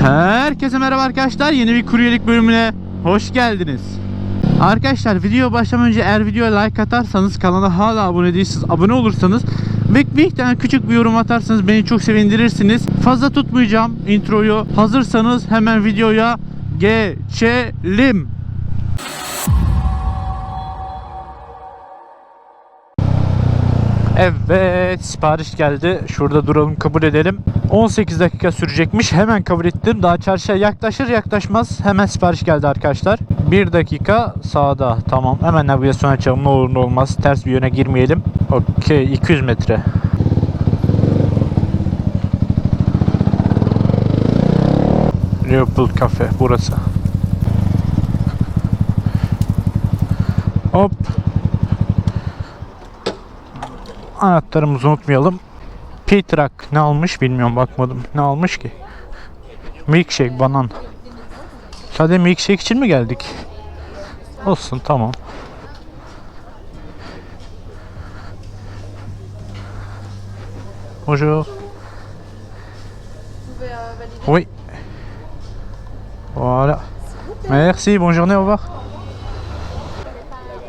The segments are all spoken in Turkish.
Herkese merhaba arkadaşlar. Yeni bir kuryelik bölümüne hoş geldiniz. Arkadaşlar video başlamadan önce eğer videoya like atarsanız kanala hala abone değilsiniz abone olursanız ve bir tane küçük bir yorum atarsanız beni çok sevindirirsiniz. Fazla tutmayacağım introyu. Hazırsanız hemen videoya geçelim. Evet sipariş geldi. Şurada duralım kabul edelim. 18 dakika sürecekmiş. Hemen kabul ettim. Daha çarşıya yaklaşır yaklaşmaz hemen sipariş geldi arkadaşlar. 1 dakika sağda. Tamam. Hemen navigasyon açalım. Ne olur ne olmaz. Ters bir yöne girmeyelim. Okey. 200 metre. Leopold Cafe burası. Hop. Anahtarımızı unutmayalım. P-Truck ne almış bilmiyorum bakmadım. Ne almış ki? Milkshake, banan. Sadece milkshake için mi geldik? Olsun tamam. Bonjour. Oui. Voilà. Merci, bonne journée, au revoir.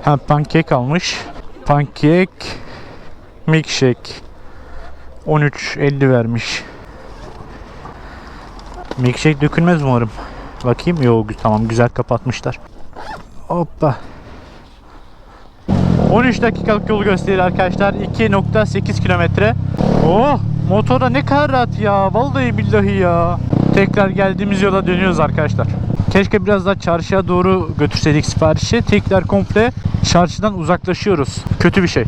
Ha pankek almış. Pankek milkshake 13.50 vermiş. Milkshake dökülmez umarım. Bakayım. Yok tamam güzel kapatmışlar. Hoppa. 13 dakikalık yolu gösterir arkadaşlar. 2.8 kilometre. Oh motora ne kadar rahat ya. Vallahi billahi ya. Tekrar geldiğimiz yola dönüyoruz arkadaşlar. Keşke biraz daha çarşıya doğru götürseydik siparişi. Tekrar komple çarşıdan uzaklaşıyoruz. Kötü bir şey.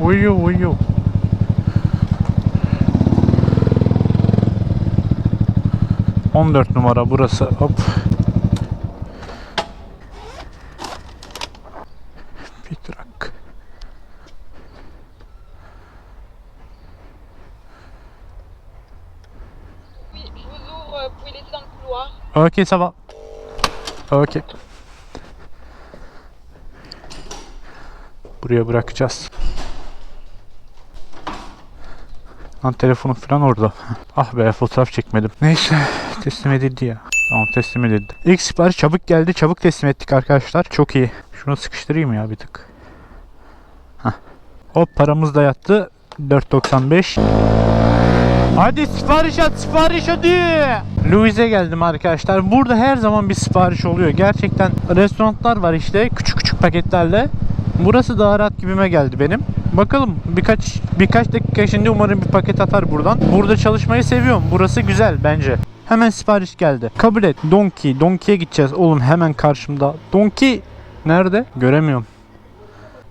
Uyuyor uyuyor. On dört numara burası. Hop. Bir trak. Oui, je vous ouvre, vous pouvez laisser dans le couloir. Ok ça va. Ok. Buraya bırakacağız. Lan telefonum falan orada. Ah be fotoğraf çekmedim. Neyse teslim edildi ya. Tamam teslim edildi. İlk sipariş çabuk geldi. Çabuk teslim ettik arkadaşlar. Çok iyi. Şunu sıkıştırayım ya bir tık. Hah. Hop paramız da yattı. 4.95. Hadi sipariş at sipariş hadi. Louis'e geldim arkadaşlar. Burada her zaman bir sipariş oluyor. Gerçekten restoranlar var işte küçük küçük paketlerle. Burası daha rahat gibime geldi benim. Bakalım birkaç birkaç dakika şimdi umarım bir paket atar buradan. Burada çalışmayı seviyorum. Burası güzel bence. Hemen sipariş geldi. Kabul et. Donkey. Donkey'e gideceğiz. Oğlum hemen karşımda. Donkey nerede? Göremiyorum.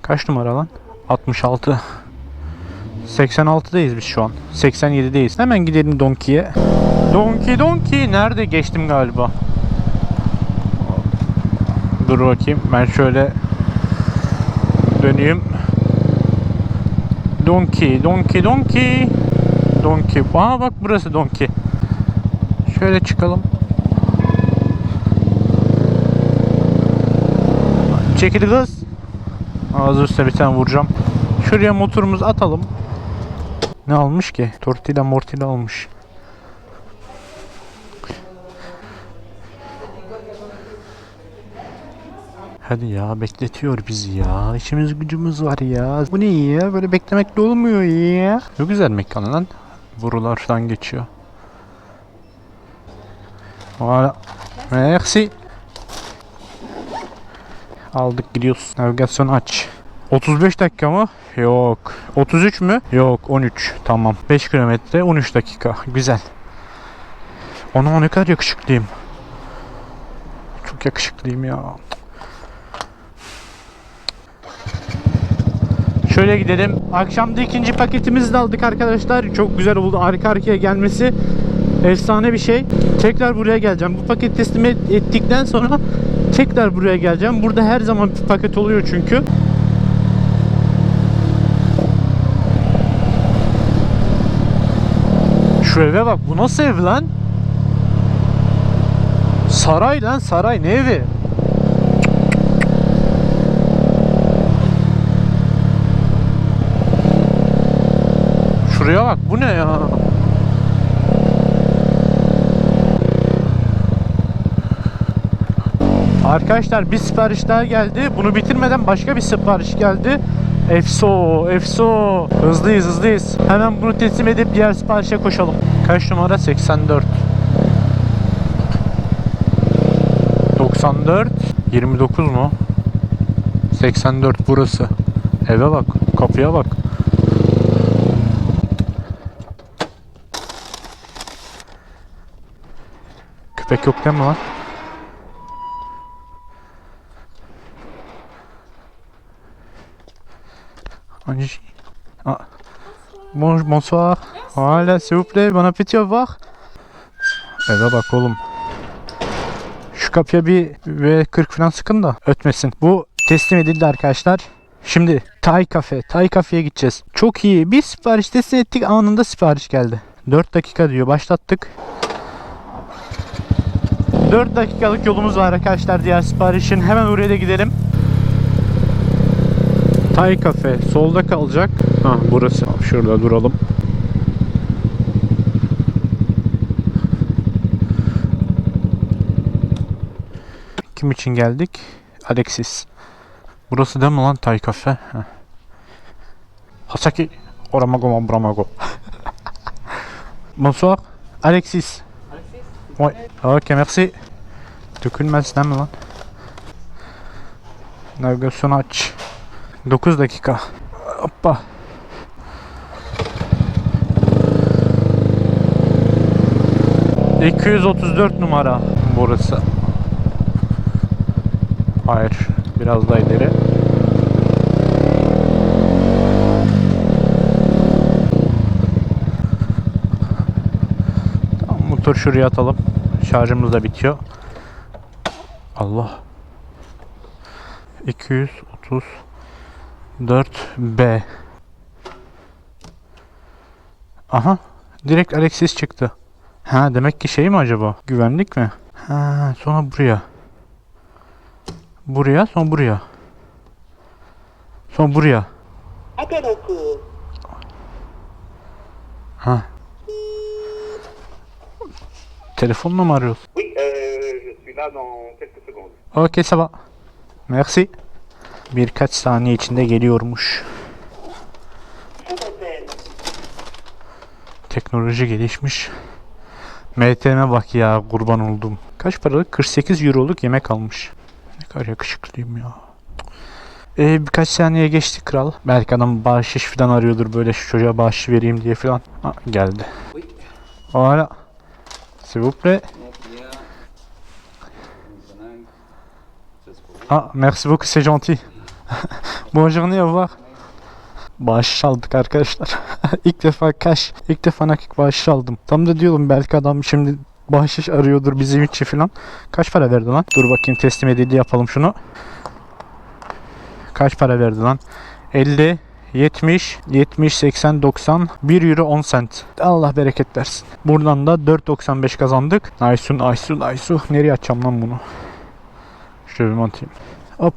Kaç numara lan? 66. 86'dayız biz şu an. 87'deyiz. Hemen gidelim Donkey'e. Donkey Donkey nerede? Geçtim galiba. Dur bakayım. Ben şöyle döneyim. Donkey, Donkey, Donkey. Donkey. Aa bak burası Donkey. Şöyle çıkalım. Çekil kız. Ağzı üstüne bir tane vuracağım. Şuraya motorumuzu atalım. Ne almış ki? Tortilla mortilla almış. Hadi ya bekletiyor bizi ya. İşimiz gücümüz var ya. Bu ne ya? Böyle beklemekle olmuyor ya. Ne güzel mekan lan. Borular falan geçiyor. Voilà. Merci. Aldık gidiyoruz. Navigasyonu aç. 35 dakika mı? Yok. 33 mü? Yok 13. Tamam. 5 kilometre 13 dakika. Güzel. Ona ne kadar yakışıklıyım. Çok yakışıklıyım ya. Şöyle gidelim. Akşamda ikinci paketimizi de aldık arkadaşlar. Çok güzel oldu. Arka arkaya gelmesi efsane bir şey. Tekrar buraya geleceğim. Bu paket teslim et- ettikten sonra tekrar buraya geleceğim. Burada her zaman bir paket oluyor çünkü. Şu eve bak. Bu nasıl ev lan? Saray lan saray. Ne evi? Şuraya bak bu ne ya? Arkadaşlar bir sipariş daha geldi. Bunu bitirmeden başka bir sipariş geldi. Efso, efso. Hızlıyız, hızlıyız. Hemen bunu teslim edip diğer siparişe koşalım. Kaç numara? 84. 94. 29 mu? 84 burası. Eve bak, kapıya bak. Köpek yok değil mi lan? Ah. Bon, bonsoir. Voilà, s'il vous plaît, bon appétit, au revoir. Eve bak oğlum. Şu kapıya bir V40 falan sıkın da ötmesin. Bu teslim edildi arkadaşlar. Şimdi Thai Cafe, Thai Cafe'ye gideceğiz. Çok iyi. Bir sipariş teslim ettik anında sipariş geldi. 4 dakika diyor. Başlattık. 4 dakikalık yolumuz var arkadaşlar diğer siparişin. Hemen oraya da gidelim. Thai Cafe solda kalacak. Ha burası. Şurada duralım. Kim için geldik? Alexis. Burası değil mi lan Thai Cafe? Heh. Hasaki Oramago Bramago. Bonsoir. Alexis. Ouais. Ok merci. Dökülmez değil mi lan? Navigasyon aç. 9 dakika. Hoppa. ...234 numara burası. Hayır. Biraz daha ileri. Tamam, motor şuraya atalım. Şarjımız da bitiyor. Allah. 234B. Aha. Direkt Alexis çıktı. Ha demek ki şey mi acaba? Güvenlik mi? Ha sonra buraya. Buraya sonra buraya. Sonra buraya. Ha. Telefonla mı arıyoruz? Oui, euh, je suis là dans quelques secondes. Okey sabah. Merci. Birkaç saniye içinde geliyormuş. Teknoloji gelişmiş. MTM'e bak ya kurban oldum. Kaç paralık? 48 euroluk yemek almış. Ne kadar yakışıklıyım ya. Ee, birkaç saniye geçti kral. Belki adam bahşiş falan arıyordur böyle şu çocuğa bahşiş vereyim diye falan. Ha, geldi. Voilà. S'il vous plaît. Ah, merci beaucoup, c'est gentil. Bonne journée, au revoir. Bağış aldık arkadaşlar. İlk defa cash, ilk defa nakit bağış aldım. Tam da diyorum belki adam şimdi bahşiş arıyordur bizim için falan. Kaç para verdi lan? Dur bakayım teslim edildi yapalım şunu. Kaç para verdi lan? 50, 70, 70, 80, 90, 1 euro 10 cent. Allah bereket versin. Buradan da 4.95 kazandık. Aysun, Aysun, Aysu. Nereye açacağım lan bunu? Şöyle bir atayım. Hop.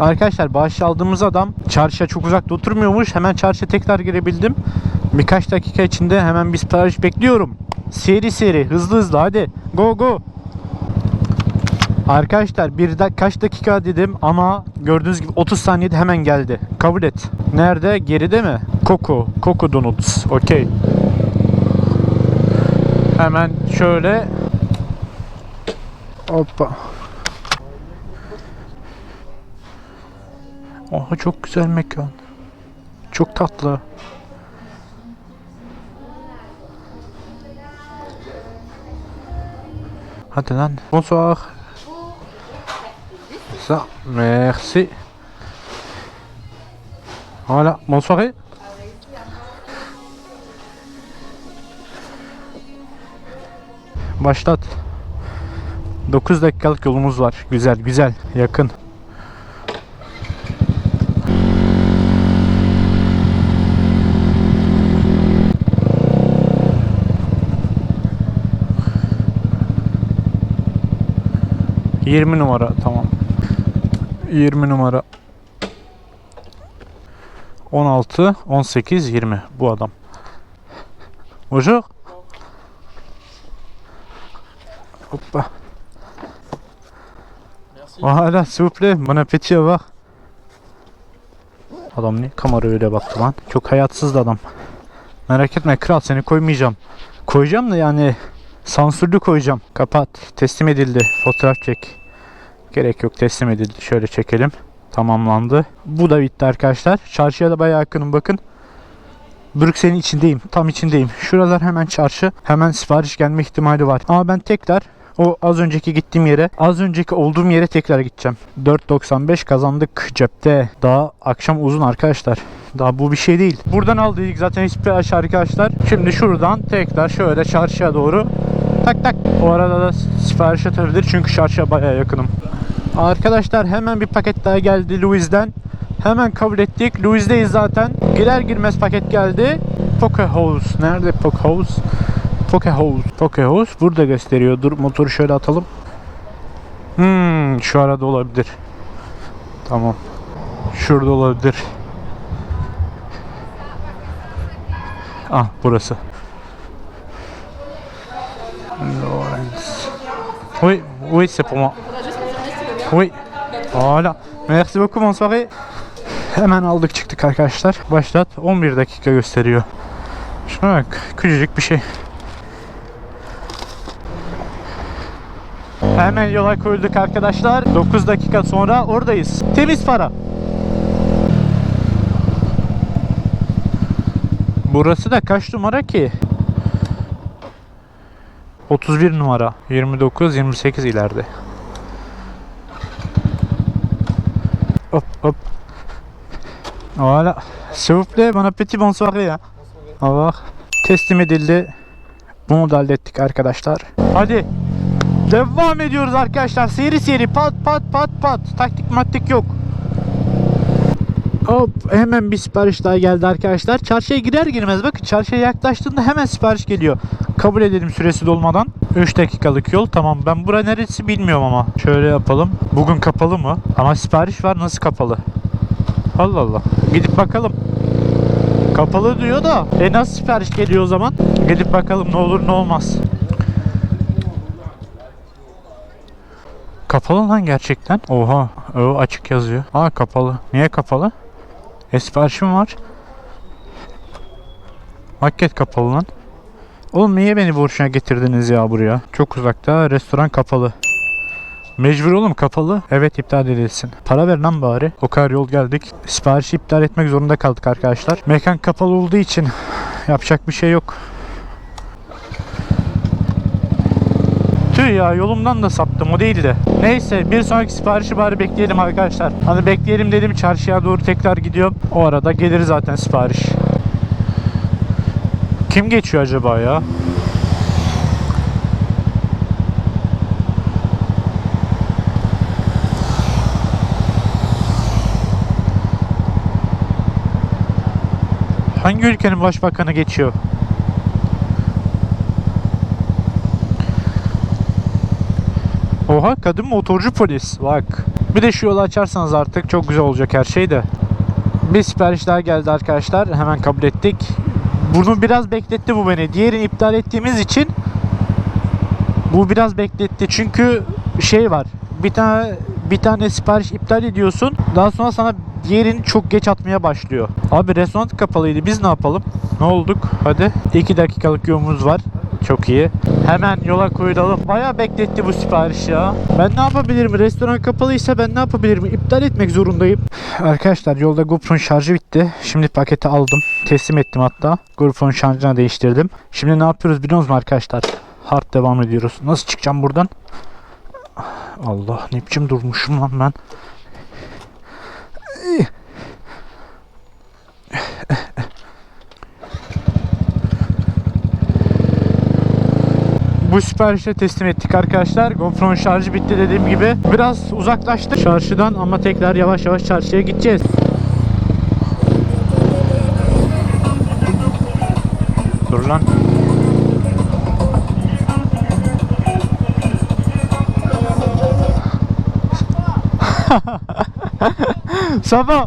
Arkadaşlar bağış aldığımız adam çarşıya çok uzakta oturmuyormuş. Hemen çarşıya tekrar girebildim. Birkaç dakika içinde hemen bir sipariş bekliyorum. Seri seri hızlı hızlı hadi go go. Arkadaşlar bir da kaç dakika dedim ama gördüğünüz gibi 30 saniyede hemen geldi. Kabul et. Nerede? Geride mi? Coco. Coco Donuts. Okey. Hemen şöyle Hoppa. Oha çok güzel mekan. Çok tatlı. Hadi lan. Bonsoir. Ça, merci. Voilà, bonne soirée. Başlat. 9 dakikalık yolumuz var. Güzel, güzel, yakın. Yirmi numara tamam. 20 numara. 16, 18, 20 bu adam. Bonjour. Hoppa. Voilà, s'il vous plaît. Bon appétit, au revoir. Adam ne kamera öyle baktı lan. Çok hayatsız adam. Merak etme kral seni koymayacağım. Koyacağım da yani sansürlü koyacağım. Kapat. Teslim edildi. Fotoğraf çek. Gerek yok teslim edildi. Şöyle çekelim. Tamamlandı. Bu da bitti arkadaşlar. Çarşıya da bayağı yakınım bakın. Brüksel'in içindeyim. Tam içindeyim. Şuralar hemen çarşı. Hemen sipariş gelme ihtimali var. Ama ben tekrar o az önceki gittiğim yere, az önceki olduğum yere tekrar gideceğim. 4.95 kazandık cepte. Daha akşam uzun arkadaşlar. Daha bu bir şey değil. Buradan aldık zaten hiçbir aşağı arkadaşlar. Şimdi şuradan tekrar şöyle çarşıya doğru tak tak. O arada da sipariş atabilir çünkü çarşıya bayağı yakınım. Arkadaşlar hemen bir paket daha geldi Louis'den. Hemen kabul ettik. Louis'deyiz zaten. Girer girmez paket geldi. Poke House. Nerede Poke House? Poke House. Poke House burada gösteriyor. Dur motoru şöyle atalım. Hmm, şu arada olabilir. Tamam. Şurada olabilir. Ah burası. Lawrence. Oui, oui, c'est pour moi. Oui. Voilà. Merci beaucoup, bonne soirée. Hemen aldık çıktık arkadaşlar. Başlat 11 dakika gösteriyor. Şuna bak küçücük bir şey. Hemen yola koyulduk arkadaşlar. 9 dakika sonra oradayız. Temiz para. Burası da kaç numara ki? 31 numara. 29 28 ileride. Hop hop. Voilà. S'il vous plaît, bon appétit, bonne soirée. ya. Au revoir. Teslim edildi. Bunu da hallettik arkadaşlar. Hadi. Devam ediyoruz arkadaşlar. Seri seri pat pat pat pat. Taktik mattik yok. Hop hemen bir sipariş daha geldi arkadaşlar. Çarşıya girer girmez bakın çarşıya yaklaştığında hemen sipariş geliyor. Kabul edelim süresi dolmadan. 3 dakikalık yol tamam ben bura neresi bilmiyorum ama. Şöyle yapalım. Bugün kapalı mı? Ama sipariş var nasıl kapalı? Allah Allah. Gidip bakalım. Kapalı diyor da. E nasıl sipariş geliyor o zaman? Gidip bakalım ne olur ne olmaz. Kapalı lan gerçekten. Oha. O açık yazıyor. Aa kapalı. Niye kapalı? E siparişim var. Market kapalı lan. Oğlum niye beni boşuna getirdiniz ya buraya? Çok uzakta. Restoran kapalı. Mecbur oğlum kapalı. Evet iptal edilsin. Para ver lan bari. O kadar yol geldik. Siparişi iptal etmek zorunda kaldık arkadaşlar. Mekan kapalı olduğu için yapacak bir şey yok. Tüh ya yolumdan da saptım o değil de. Neyse bir sonraki siparişi bari bekleyelim arkadaşlar. Hani bekleyelim dedim çarşıya doğru tekrar gidiyorum. O arada gelir zaten sipariş. Kim geçiyor acaba ya? Hangi ülkenin başbakanı geçiyor? Oha kadın motorcu polis. Bak. Bir de şu yolu açarsanız artık çok güzel olacak her şey de. Bir sipariş daha geldi arkadaşlar. Hemen kabul ettik. Bunu biraz bekletti bu beni. Diğerini iptal ettiğimiz için bu biraz bekletti. Çünkü şey var. Bir tane bir tane sipariş iptal ediyorsun. Daha sonra sana diğerini çok geç atmaya başlıyor. Abi restoran kapalıydı. Biz ne yapalım? Ne olduk? Hadi. 2 dakikalık yolumuz var. Çok iyi. Hemen yola koyulalım. Bayağı bekletti bu sipariş ya. Ben ne yapabilirim? Restoran kapalıysa ben ne yapabilirim? İptal etmek zorundayım. Arkadaşlar yolda GoPro'nun şarjı bitti. Şimdi paketi aldım. Teslim ettim hatta. GoPro'nun şarjını değiştirdim. Şimdi ne yapıyoruz biliyor musunuz arkadaşlar? Hard devam ediyoruz. Nasıl çıkacağım buradan? Allah ne biçim durmuşum lan ben. Bu siparişi teslim ettik arkadaşlar. GoPro'nun şarjı bitti dediğim gibi. Biraz uzaklaştık çarşıdan ama tekrar yavaş yavaş çarşıya gideceğiz. Dur lan. Sabah.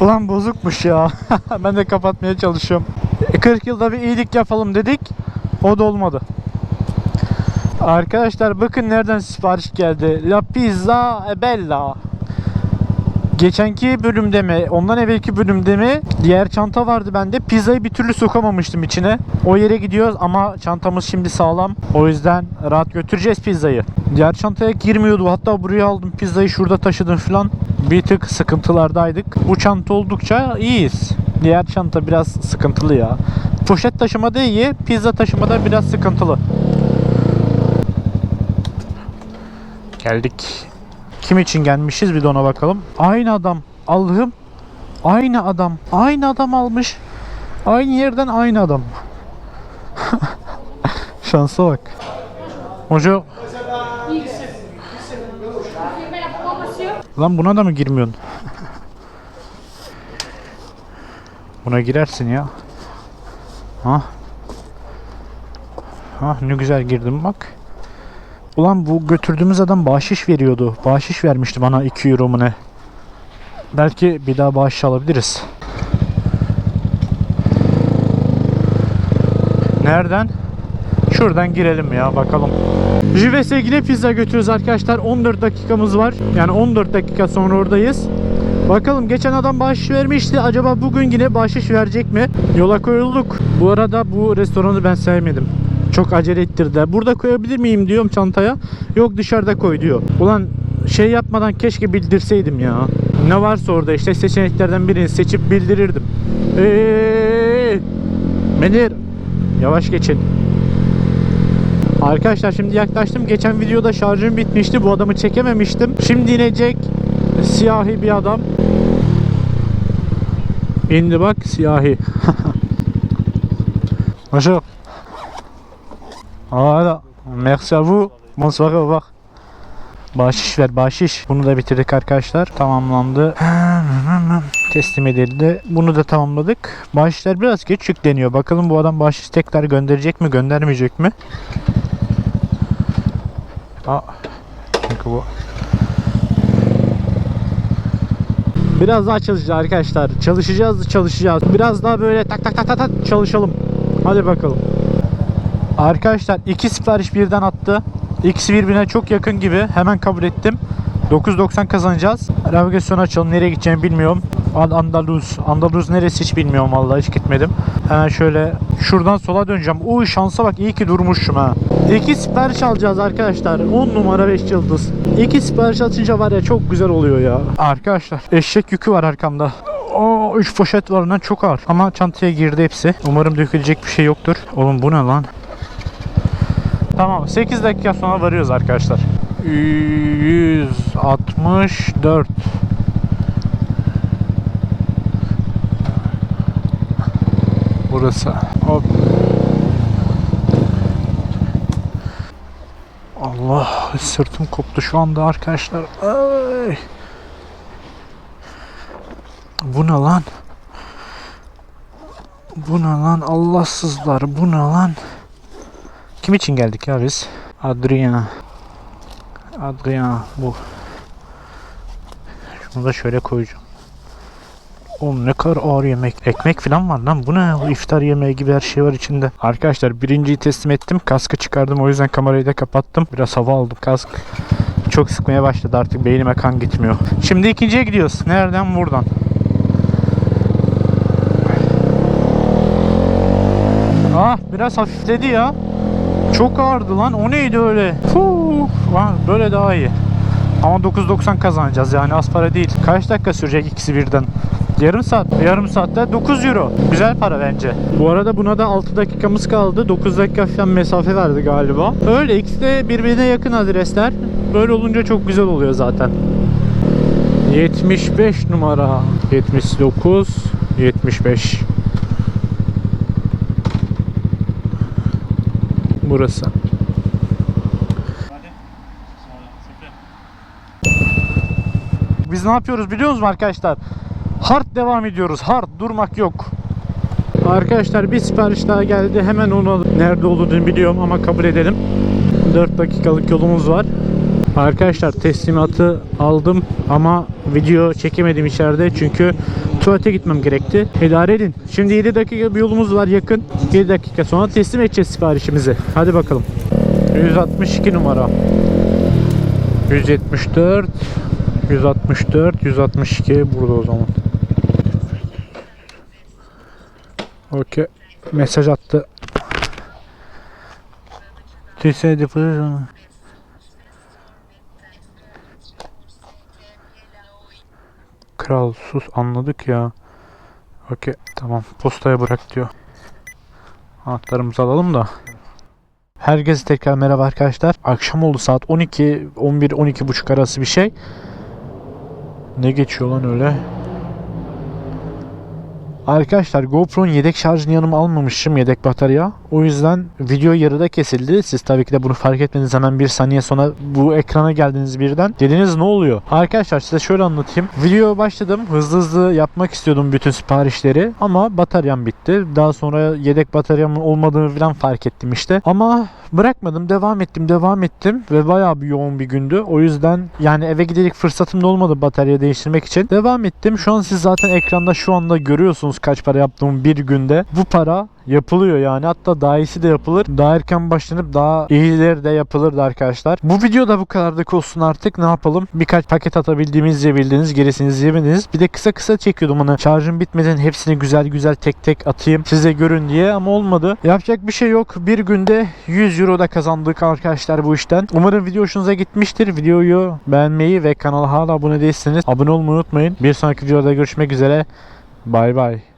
Ulan bozukmuş ya. ben de kapatmaya çalışıyorum. E, 40 yılda bir iyilik yapalım dedik. O da olmadı. Arkadaşlar bakın nereden sipariş geldi. La pizza è bella. Geçenki bölümde mi, ondan evvelki bölümde mi diğer çanta vardı bende. Pizzayı bir türlü sokamamıştım içine. O yere gidiyoruz ama çantamız şimdi sağlam. O yüzden rahat götüreceğiz pizzayı. Diğer çantaya girmiyordu. Hatta buraya aldım pizzayı şurada taşıdım falan. Bir tık sıkıntılardaydık. Bu çanta oldukça iyiyiz. Diğer çanta biraz sıkıntılı ya. Poşet taşımada iyi, pizza taşımada biraz sıkıntılı. Geldik. Kim için gelmişiz bir de ona bakalım. Aynı adam. Allah'ım. Aynı adam. Aynı adam almış. Aynı yerden aynı adam. Şansa bak. Hoca. Lan buna da mı girmiyorsun? Buna girersin ya. Ha? Ha ne güzel girdim bak. Ulan bu götürdüğümüz adam bahşiş veriyordu. Bahşiş vermişti bana 2 euro mu ne? Belki bir daha bahşiş alabiliriz. Nereden? Şuradan girelim ya bakalım. Jives'e yine pizza götürüyoruz arkadaşlar. 14 dakikamız var. Yani 14 dakika sonra oradayız. Bakalım geçen adam bahşiş vermişti. Acaba bugün yine bahşiş verecek mi? Yola koyulduk. Bu arada bu restoranı ben sevmedim. Çok acele ettirdiler. Burada koyabilir miyim diyorum çantaya. Yok dışarıda koy diyor. Ulan şey yapmadan keşke bildirseydim ya. Ne varsa orada işte seçeneklerden birini seçip bildirirdim. Eee! Menir! Yavaş geçin. Arkadaşlar şimdi yaklaştım. Geçen videoda şarjım bitmişti. Bu adamı çekememiştim. Şimdi inecek siyahi bir adam. İndi bak siyahi. Bonjour. Voilà. Merci à vous. Bonsoir, au revoir. Bahşiş ver bahşiş. Bunu da bitirdik arkadaşlar. Tamamlandı. Teslim edildi. Bunu da tamamladık. Bahşişler biraz geç yükleniyor. Bakalım bu adam bahşiş tekrar gönderecek mi göndermeyecek mi? Aa, çünkü bu Biraz daha çalışacağız arkadaşlar. Çalışacağız, çalışacağız. Biraz daha böyle tak tak tak tak tak çalışalım. Hadi bakalım. Arkadaşlar iki sipariş birden attı. İkisi birbirine çok yakın gibi. Hemen kabul ettim. 9.90 kazanacağız. Navigasyon açalım. Nereye gideceğimi bilmiyorum. An- Andaluz. Andaluz neresi hiç bilmiyorum vallahi hiç gitmedim. Hemen şöyle şuradan sola döneceğim. Uy şansa bak iyi ki durmuşum ha. İki sipariş alacağız arkadaşlar. 10 numara 5 yıldız. İki sipariş atınca var ya çok güzel oluyor ya. Arkadaşlar eşek yükü var arkamda. Oo 3 poşet var lan çok ağır. Ama çantaya girdi hepsi. Umarım dökülecek bir şey yoktur. Oğlum bu ne lan? Tamam 8 dakika sonra varıyoruz arkadaşlar. 164 Burası. Hop. Allah sırtım koptu şu anda arkadaşlar. Ay. Bu ne lan? Bu ne lan Allahsızlar bu ne lan? Kim için geldik ya biz? Adrian. Adrian bu. Şunu da şöyle koyacağım. Oğlum ne kadar ağır yemek. Ekmek falan var lan. Bu ne? İftar yemeği gibi her şey var içinde. Arkadaşlar birinciyi teslim ettim. Kaskı çıkardım. O yüzden kamerayı da kapattım. Biraz hava aldım. Kask çok sıkmaya başladı artık. Beynime kan gitmiyor. Şimdi ikinciye gidiyoruz. Nereden? Buradan. Ah biraz hafifledi ya. Çok ağırdı lan. O neydi öyle? Fuh. Ah, Böyle daha iyi. Ama 9.90 kazanacağız yani az para değil. Kaç dakika sürecek ikisi birden? Yarım saat. Yarım saatte 9 euro. Güzel para bence. Bu arada buna da 6 dakikamız kaldı. 9 dakika falan mesafe verdi galiba. Öyle ikisi de birbirine yakın adresler. Böyle olunca çok güzel oluyor zaten. 75 numara. 79 75 Burası. Biz ne yapıyoruz biliyor musunuz arkadaşlar? Hard devam ediyoruz. Hard durmak yok. Arkadaşlar bir sipariş daha geldi. Hemen onu nerede olduğunu biliyorum ama kabul edelim. 4 dakikalık yolumuz var. Arkadaşlar teslimatı aldım ama video çekemedim içeride çünkü tuvalete gitmem gerekti. İdare edin. Şimdi 7 dakika bir yolumuz var yakın. 7 dakika sonra teslim edeceğiz siparişimizi. Hadi bakalım. 162 numara. 174 164 162 burada o zaman. Okey. Mesaj attı. Tüse Kral sus anladık ya. Okey tamam postaya bırak diyor. Anahtarımızı alalım da. Herkese tekrar merhaba arkadaşlar. Akşam oldu saat 12, 11, 12 buçuk arası bir şey. Ne geçiyor lan öyle? Arkadaşlar GoPro'nun yedek şarjını yanıma almamışım yedek batarya. O yüzden video yarıda kesildi. Siz tabii ki de bunu fark etmediniz hemen bir saniye sonra bu ekrana geldiniz birden. Dediniz ne oluyor? Arkadaşlar size şöyle anlatayım. Video başladım. Hızlı hızlı yapmak istiyordum bütün siparişleri. Ama bataryam bitti. Daha sonra yedek bataryamın olmadığını falan fark ettim işte. Ama bırakmadım. Devam ettim. Devam ettim. Ve bayağı bir yoğun bir gündü. O yüzden yani eve gidelik fırsatım da olmadı batarya değiştirmek için. Devam ettim. Şu an siz zaten ekranda şu anda görüyorsunuz kaç para yaptığımı bir günde. Bu para yapılıyor yani. Hatta daha iyisi de yapılır. Daha erken başlanıp daha iyileri de yapılırdı arkadaşlar. Bu video da bu kadardık olsun artık. Ne yapalım? Birkaç paket atabildiğimiz izleyebildiniz. Gerisini izleyemediniz. Bir de kısa kısa çekiyordum onu. Şarjım bitmeden hepsini güzel güzel tek tek atayım. Size görün diye ama olmadı. Yapacak bir şey yok. Bir günde 100 euro da kazandık arkadaşlar bu işten. Umarım video hoşunuza gitmiştir. Videoyu beğenmeyi ve kanala hala abone değilseniz abone olmayı unutmayın. Bir sonraki videoda görüşmek üzere. Bay bay.